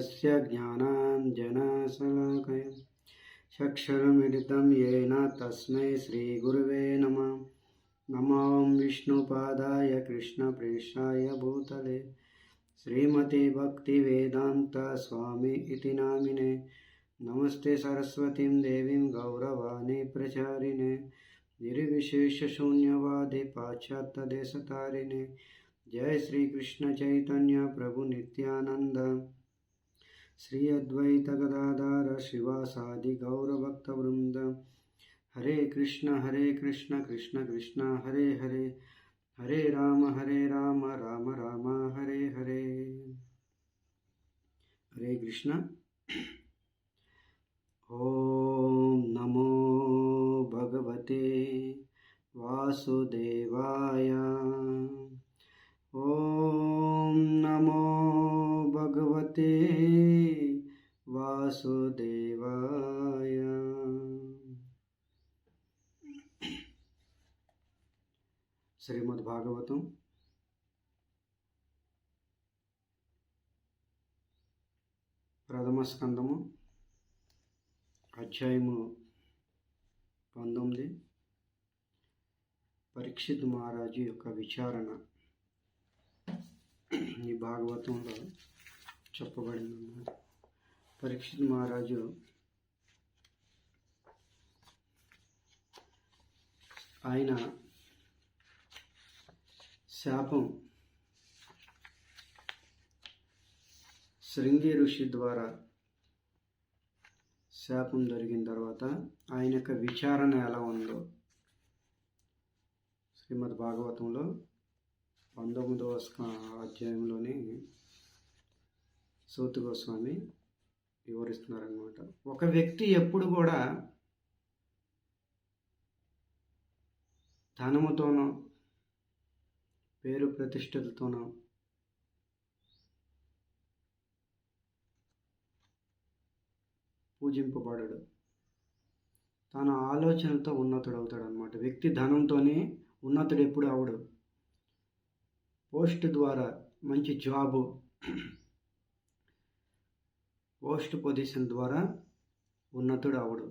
यस्य ज्ञानाञ्जनशलाकय चक्षुरुमिलितं येन तस्मै श्रीगुरुवे नमः। नमो विष्णुपादाय कृष्णप्रेष्ठाय भूतले। श्रीमती भक्तिवेदान्त स्वामी इति नामिने। नमस्ते सरस्वतीं देवीं गौरवाणी प्रचारिणे। निर्विशेषशून्यवादे पाश्चात्यदेशतारिणे जय श्री कृष्ण चैतन्य प्रभु नित्यानंद श्री अद्वैत गदाधार शिवासादि गौरभक्तवृंद हरे कृष्ण हरे कृष्ण कृष्ण कृष्ण, हरे हरे। हरे राम हरे राम राम राम, हरे हरे। हरे कृष्ण। ॐ नमो भगवते वासुदेवाय। శ్రీమద్ భాగవతం. ప్రథమ స్కందము అధ్యాయము పంతొమ్మిది. పరీక్షిత్ మహారాజు యొక్క విచారణ. ఈ భాగవతంలో చెప్పబడింది పరీక్షిత్ మహారాజు ఆయన శాపం. శృంగి ఋషి ద్వారా శాపం జరిగిన తర్వాత ఆయన యొక్క విచారణ ఎలా ఉందో శ్రీమద్ భాగవతంలో పంతొమ్మిదవ అధ్యాయంలోని సూతు గోస్వామి వివరిస్తున్నారనమాట ఒక వ్యక్తి ఎప్పుడు కూడా ధనముతోనో పేరు ప్రతిష్టలతోనో పూజింపబడడు. తన ఆలోచనతో ఉన్నతుడు అవుతాడు అనమాట వ్యక్తి ధనంతోనే ఉన్నతుడు ఎప్పుడు అవడు పోస్ట్ ద్వారా మంచి జాబు పోస్ట్ పొజిషన్ ద్వారా ఉన్నతుడు అవడు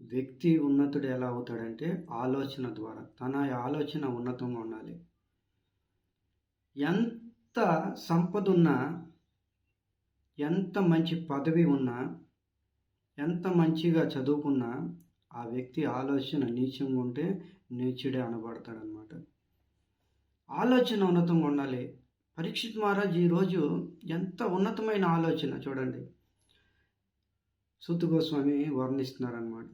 వ్యక్తి ఉన్నతుడు ఎలా అవుతాడంటే ఆలోచన ద్వారా. తన ఆలోచన ఉన్నతంగా ఉండాలి. ఎంత సంపద ఉన్నా ఎంత మంచి పదవి ఉన్నా ఎంత మంచిగా చదువుకున్నా ఆ వ్యక్తి ఆలోచన నీచంగా ఉంటే నీచుడే అనబడతాడనమాట. ఆలోచన ఉన్నతంగా ఉండాలి. పరీక్షిత్ మహారాజ్ ఈరోజు ఎంత ఉన్నతమైన ఆలోచన చూడండి. సూతు గోస్వామి వర్ణిస్తున్నారనమాట.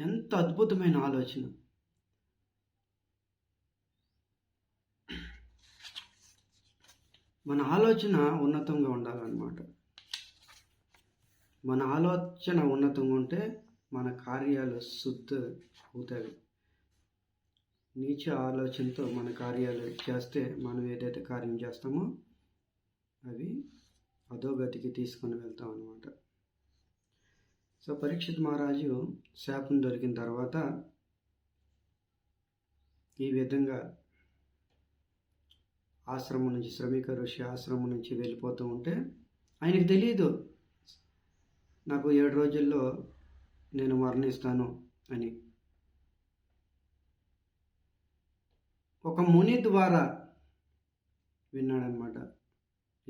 ఎంత అద్భుతమైన ఆలోచన. మన ఆలోచన ఉన్నతంగా ఉండాలన్నమాట. మన ఆలోచన ఉన్నతంగా ఉంటే మన కార్యాలు శుద్ధ అవుతాయి. నీచ ఆలోచనతో మన కార్యాలు చేస్తే మనం ఏదైతే కార్యం చేస్తామో అవి అధోగతికి తీసుకొని వెళ్తాం అనమాట సో పరీక్షిత్ మహారాజు శాపం దొరికిన తర్వాత ఈ విధంగా ఆశ్రమం నుంచి శ్రమిక ఋషి ఆశ్రమం నుంచి వెళ్ళిపోతూ ఉంటే ఆయనకు తెలియదు నాకు ఏడు రోజుల్లో నేను మరణిస్తాను అని. ఒక ముని ద్వారా విన్నాడనమాట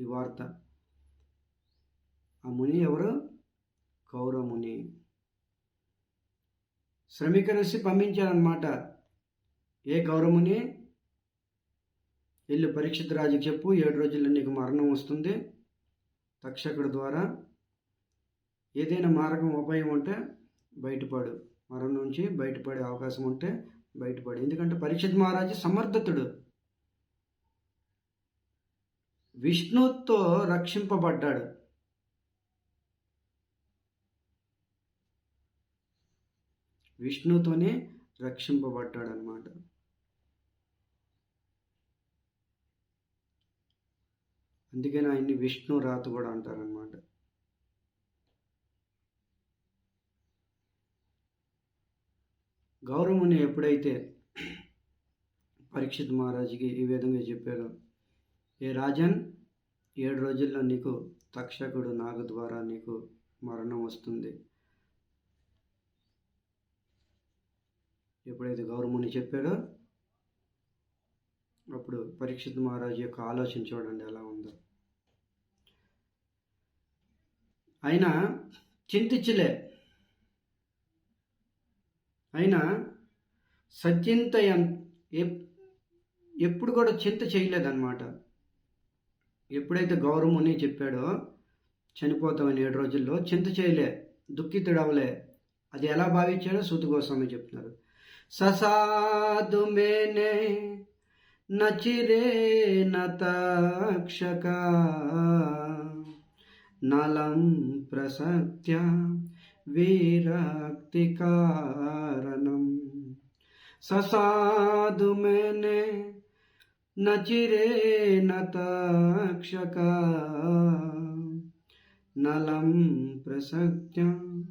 ఈ వార్త. ఆ ముని ఎవరు? కౌరముని. శ్రమిక ఋషి పంపించారనమాట ఏ గౌరముని వెళ్ళి పరీక్షిత్ రాజుకి చెప్పు ఏడు రోజుల్లో నీకు మరణం వస్తుంది. తక్షకుడి ద్వారా ఏదైనా మార్గం ఉపాయం ఉంటే బయటపడు. మరణం నుంచి బయటపడే అవకాశం ఉంటే బయటపడు. ఎందుకంటే పరీక్షిత్ మహారాజు సమర్థతుడు. విష్ణుతో రక్షింపబడ్డాడు. విష్ణుతోనే రక్షింపబడ్డాడు అనమాట అందుకని ఆయన్ని విష్ణు రాత కూడా అంటారనమాట గౌరముని ఎప్పుడైతే పరీక్షిత్ మహారాజుకి ఈ విధంగా చెప్పారో ఏ రాజన్ ఏడు రోజుల్లో నీకు తక్షకుడు నాగు ద్వారా నీకు మరణం వస్తుంది. ఎప్పుడైతే గౌరముని చెప్పాడో అప్పుడు పరీక్షిత్ మహారాజు యొక్క ఆలోచన చూడండి ఎలా ఉందో. అయినా చింతించలే. అయినా సత్యంత ఎప్పుడు కూడా చింత చేయలేదన్నమాట. ఎప్పుడైతే గౌరవముని చెప్పాడో చనిపోతామని ఏడు రోజుల్లో చింత చేయలే దుఃఖితుడవలే. అది ఎలా భావించాడో సూతు గోస్వామి చెప్తున్నారు. ససాదు మేనే నచిరే నతక్షక नलं प्रसक्त्या विरक्तिकारणम् ससाधु मैने न चिरे न तक्षका। नलं प्रसक्त्या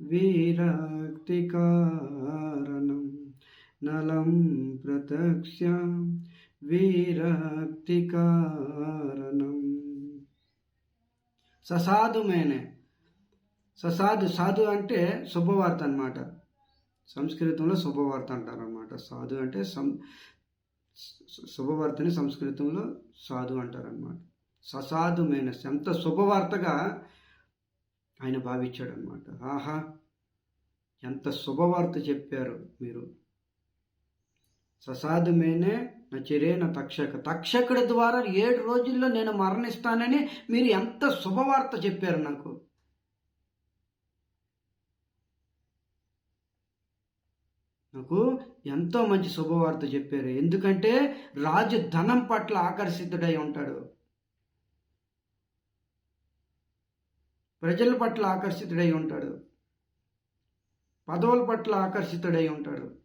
विरक्तिकारणम् नलं प्रत्यक्ष्या विरक्तिकारणम् మేనే. ససాధు సాధు అంటే శుభవార్త అనమాట సంస్కృతంలో శుభవార్త అంటారనమాట సాధు అంటే సం శుభవార్తని సంస్కృతంలో సాధు అంటారనమాట ససాధుమైన ఎంత శుభవార్తగా ఆయన భావించాడు అనమాట ఆహా! ఎంత శుభవార్త చెప్పారు మీరు. ససాధుమేనే నా చిరేన తక్షక. తక్షకుడి ద్వారా ఏడు రోజుల్లో నేను మరణిస్తానని మీరు ఎంత శుభవార్త చెప్పారు నాకు? నాకు ఎంతో మంచి శుభవార్త చెప్పారు. ఎందుకంటే రాజు ధనం పట్ల ఆకర్షితుడై ఉంటాడు. ప్రజల పట్ల ఆకర్షితుడై ఉంటాడు. పదవుల పట్ల ఆకర్షితుడై ఉంటాడు.